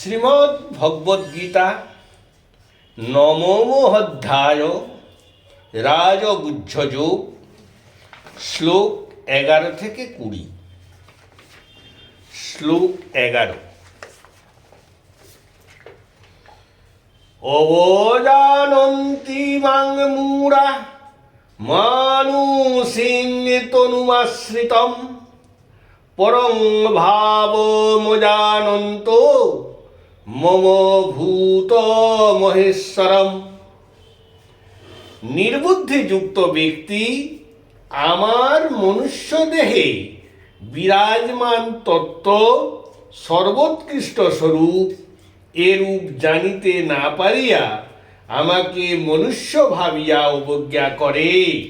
শ্রীমদ্ ভগবদ্গীতা নবম অধ্যায় রাজগুজ্জযোগ শ্লোক এগারো থেকে কুড়ি। শ্লোক এগারো। অবজানন্তি মাং মূঢ়া মানুষিং তনুমাশ্রিতম পরং ভাবমজানন্ত মম ভূত মহেশ্বরম। নির্বুদ্ধিযুক্ত ব্যক্তি আমার মনুষ্য দেহে বিরাজমান তত্ত্ব সর্বোৎকৃষ্ট স্বরূপ এরূপ জানিতে না পারিয়া আমাকে মনুষ্য ভাবিয়া অবজ্ঞা করে।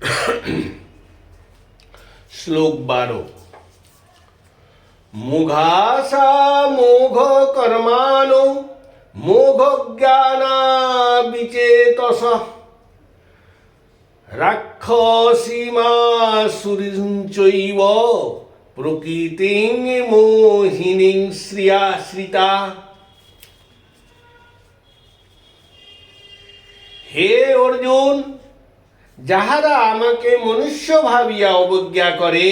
শ্লোক বারো। মুঘাসা মোঘ কর্মানো মোঘ জ্ঞানা বিচেতস রাক্ষসীমা সুরিঞ্চৈব প্রকৃতিং মোহিনীং শ্রিয়া শ্রিতা হে অর্জুন, যাহারা আমাকে মনুষ্য ভাবিয়া অবজ্ঞা করে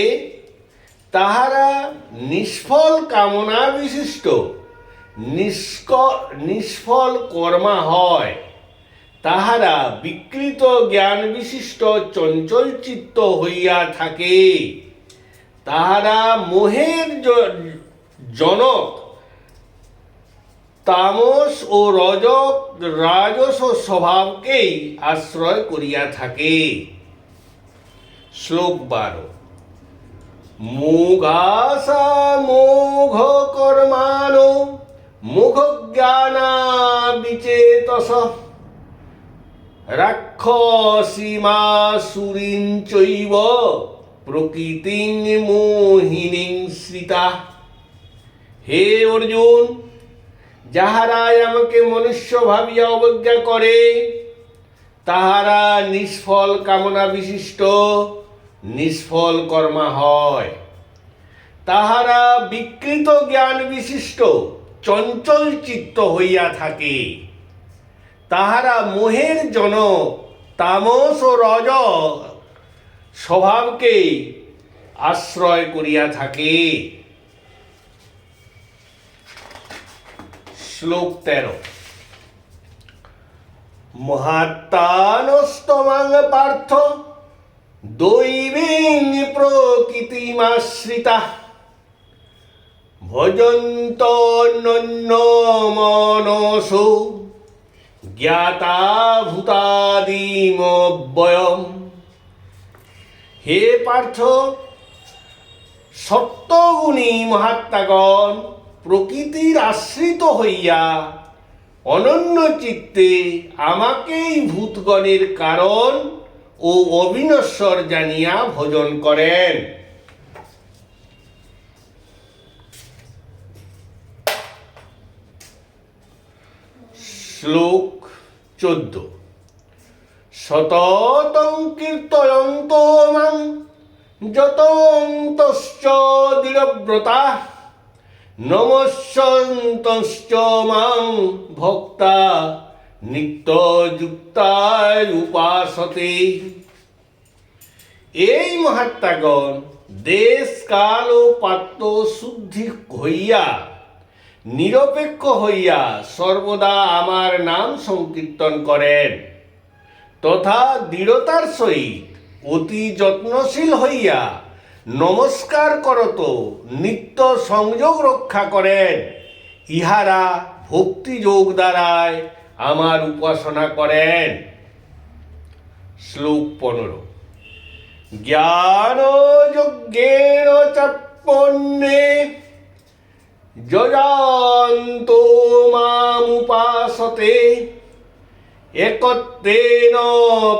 তাহারা নিষ্ফল কামনা বিশিষ্ট। নিষ্ক, নিষ্ফল কর্মা হয়। তাহারা বিকৃত জ্ঞান বিশিষ্ট চঞ্চল চিত্ত হইয়া থাকে। তাহারা মোহের জনক। তামস ও রজক রাজস স্বভাবকেই আশ্রয় করিয়া থাকে। শ্লোক বারো। মুঘাসা মোঘ কর্মানো মুঘ জ্ঞানা বিচেতস। রাক্ষসীমা সুরিঞ্চৈব প্রকৃতিং মোহিনীং শ্রিতা হে অর্জুন যাহারাই আমাকে মনুষ্য ভাবিয়া অবজ্ঞা করে, তাহারা নিষ্ফল কামনা বিশিষ্ট। নিষ্ফল কর্মা হয়। তাহারা বিকৃত জ্ঞান বিশিষ্ট, চঞ্চল চিত্ত হইয়া থাকে। তাহারা মোহের জন তামস ও রজ স্বভাবকে আশ্রয় করিয়া থাকে। শ্লোক তেরো। মহাত্মানস্তমাং পার্থ দৈবীং প্রকৃতিমাশ্রিতা। ভজন্ত মনসো জ্ঞাতা ভূতাদিমব্যয়ম হে পার্থ, সত্যগুণী মহাত্মাগণ, প্রকৃতির আশ্রিত হইয়া অনন্য চিত্তে আমাকেই ভূতগণের কারণ ও অবিনশ্বর জানিয়া ভোজন করেন। শ্লোক চোদ্দ। শততং কীর্তয়ন্ত মাং যতন্তশ্চ দৃঢ়ব্রতা নমস্যন্তশ্চ মাং ভক্তা। নিত্যযুক্তায় উপাসতে। এই মহাত্মাগণ দেশ কাল ও পাত্র শুদ্ধি হইয়া, নিরপেক্ষ হইয়া সর্বদা আমার নাম সংকীর্তন করেন। তথা দৃঢ়তার সহিত অতি যত্নশীল হইয়া নমস্কার করত, নিত্য সংযোগ রক্ষা করেন। ইহারা ভক্তিযোগ দ্বারায় আমার উপাসনা করেন। শ্লোক পনেরো। জ্ঞান যজ্ঞেন চাপন্যে যজান্ত মামুপাসতে একত্রেন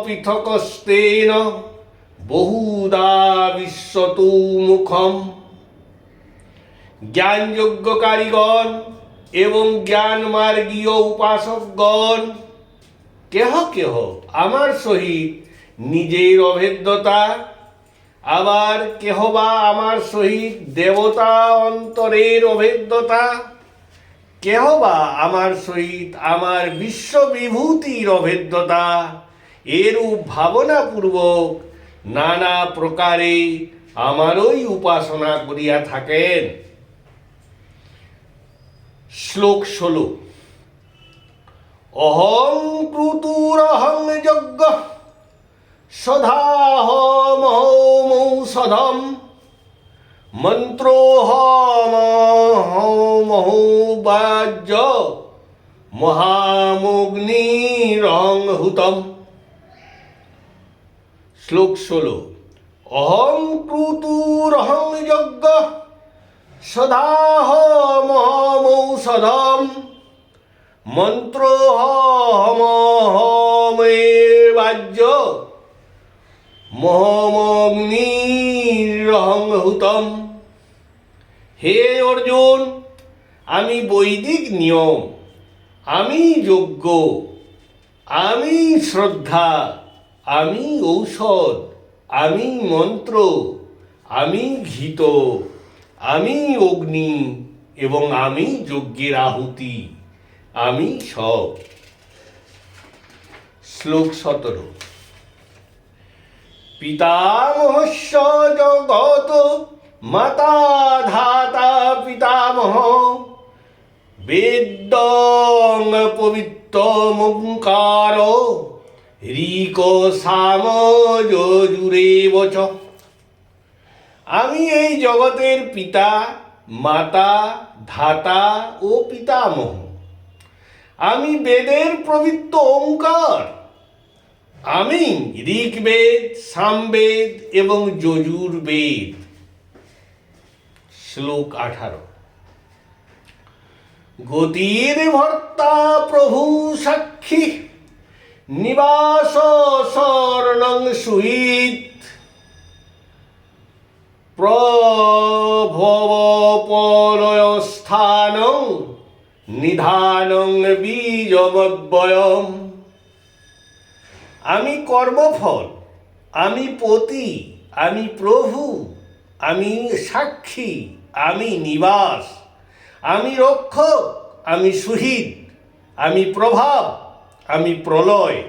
পৃথকস্তেন, বহুদা বিশ্বতু মুখম। জ্ঞানযোগ্য কারিগণ এবং জ্ঞান মার্গীয় উপাসকগণ, কেহ কেহ আমার সহিত নিজের অভেদ্যতা, আবার কেহ বা আমার সহিত দেবতা অন্তরের অভেদ্যতা, কেহ বা আমার সহিত আমার বিশ্ববিভূতির অভেদ্যতা, এরূপ ভাবনাপূর্বক নানা প্রকারে আমারই উপাসনা করিয়া থাকেন। শ্লোক ষোলো। অহং ক্রুতুরহং যজ্ঞ। সদাহমৌষধম মন্ত্রোহমহৌবাজ্য মহামগ্নিরং হুতম। শ্লোক ষোলো। অহং ক্রুতুরহং যজ্ঞ। সদাহমহমৌষধম মন্ত্রোহমহমেবাজ্য মহমগ্নিরহংহুতম হে অর্জুন, আমি বৈদিক নিয়ম, আমি যজ্ঞ আমি শ্রদ্ধা, আমি ঔষধ, আমি মন্ত্র, আমি ঘিত। আমি অগ্নি এবং আমি যজ্ঞের আহুতি, আমি সব। শ্লোক সতেরো। পিতামহস্য জগত মাতা ধাতা পিতামহ, বেদং পবিত্র মুঙ্কার ঋক সাম যজুরে বচ আমি এই জগতের পিতা, মাতা, ধাতা ও পিতামহ। আমি বেদের প্রবৃত্ত ওঙ্কার আমি ঋগ্বেদ, সামবেদ এবং যজুর বেদ শ্লোক আঠারো। গতির ভর্তা প্রভু সাক্ষী। নিবাস স্বর্ণং সুহিত প্রভবপলয়স্থানং নিধানং বীজমব্যয়ম আমি কর্মফল, আমি পতি, আমি প্রভু, আমি সাক্ষী, আমি নিবাস, আমি রক্ষক, আমি সুহিত আমি প্রভাব, আমি প্রলয়,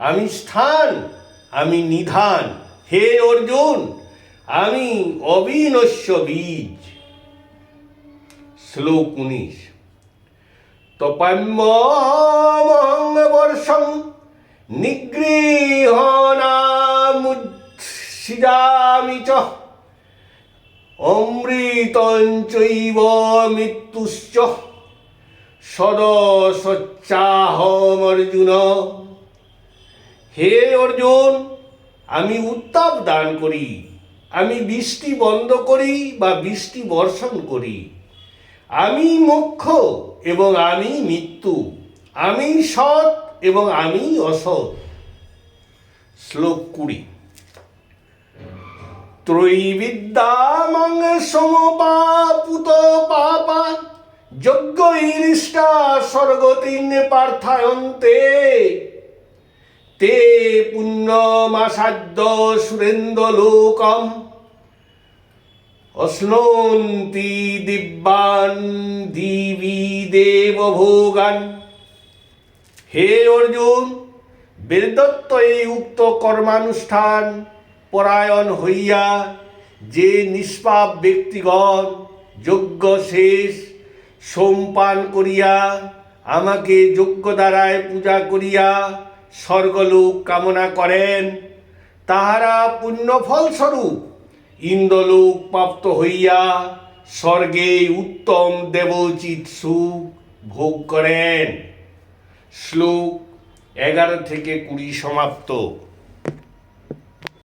আমি স্থান, আমি নিধান। হে অর্জুন আমি অবিনশ্য বীজ। শ্লোক উনিশ। তপাম্যমহং বর্ষং নিগৃহণামুৎসিজামি চ। অমৃতঞ্চৈব মৃত্যুশ্চ। সদসচ্চাহম অর্জুন হে অর্জুন, আমি উত্তাপ দান করি। আমি বৃষ্টি বন্ধ করি বা বৃষ্টি বর্ষণ করি। আমি মোক্ষ এবং আমি মৃত্যু। আমি সৎ এবং আমি অসৎ। শ্লোক কুড়ি। ত্রৈবিদ্যামং সমপাপুত পাপা যজ্ঞ ইরিষ্টা স্বর্গতিন পার্থায়ন্তে। তে পুণ্যমাসাদ্য সুরেন্দ্র লোকম অশ্নন্তি দিব্যান দিবি দেব ভোগান হে অর্জুন, বেদত্ত এই উক্ত কর্মানুষ্ঠান পরায়ণ হইয়া যে নিষ্পাপ ব্যক্তিগণ যজ্ঞ শেষ সোমপান করিয়া আমাকে যজ্ঞ দ্বারায় পূজা করিয়া স্বর্গলোক কামনা করেন, তাহারা পুণ্যফলস্বরূপ ইন্দ্রলোক প্রাপ্ত হইয়া স্বর্গে উত্তম দেবোচিত সুখ ভোগ করেন। শ্লোক এগারো থেকে কুড়ি সমাপ্ত।